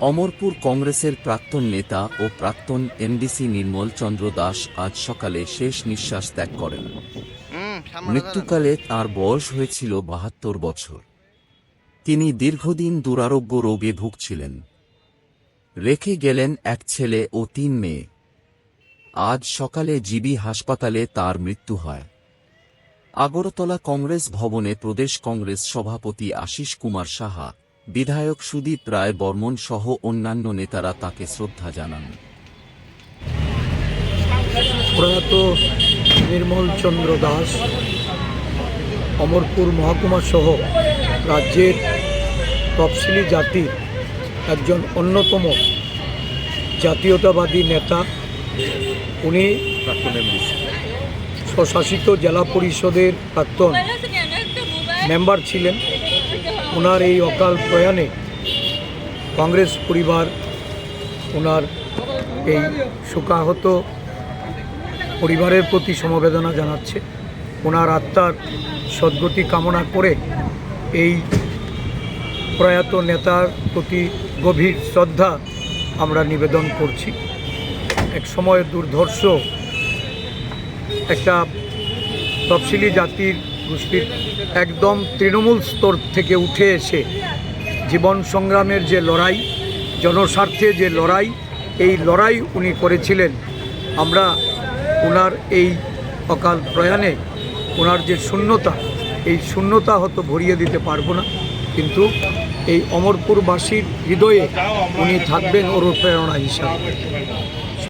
অমরপুর কংগ্রেসের প্রাক্তন নেতা ও প্রাক্তন এমডিসি নির্মল চন্দ্র দাস আজ সকালে শেষ নিঃশ্বাস ত্যাগ করেন। মৃত্যুকালে তার বয়স হয়েছিল বাহাত্তর বছর। তিনি দীর্ঘদিন দুরারোগ্য রোগে ভুগছিলেন। রেখে গেলেন এক ছেলে ও তিন মেয়ে। আজ সকালে জিবি হাসপাতালে তার মৃত্যু হয়। আগরতলা কংগ্রেস ভবনে প্রদেশ কংগ্রেস সভাপতি আশিস কুমার সাহা বিধায়ক সুদীপ রায় বর্মন সহ অন্যান্য নেতারা তাকে শ্রদ্ধা জানান। প্রয়াত নির্মল চন্দ্র দাস অমরপুর মহকুমা সহ রাজ্যের তফসিলি জাতির একজন অন্যতম জাতীয়তাবাদী নেতা। উনি স্বশাসিত জেলা পরিষদের প্রাক্তন মেম্বার ছিলেন। ওনার এই অকাল প্রয়াণে কংগ্রেস পরিবার, ওনার এই শোকাহত পরিবারের প্রতি সমবেদনা জানাচ্ছে। ওনার আত্মার সদ্গতি কামনা করে এই প্রয়াত নেতার প্রতি গভীর শ্রদ্ধা আমরা নিবেদন করছি। এক সময় দুর্ধর্ষ একটা তফসিলি জাতির গোষ্ঠীর একদম তৃণমূল স্তর থেকে উঠে এসে জীবন সংগ্রামের যে লড়াই, জনস্বার্থে যে লড়াই, এই লড়াই উনি করেছিলেন। আমরা ওনার এই অকাল প্রয়াণে ওনার যে শূন্যতা, এই শূন্যতা হয়তো ভরিয়ে দিতে পারব না। কিন্তু এই অমরপুরবাসীর হৃদয়ে উনি থাকবেন অনুপ্রেরণা হিসাবে।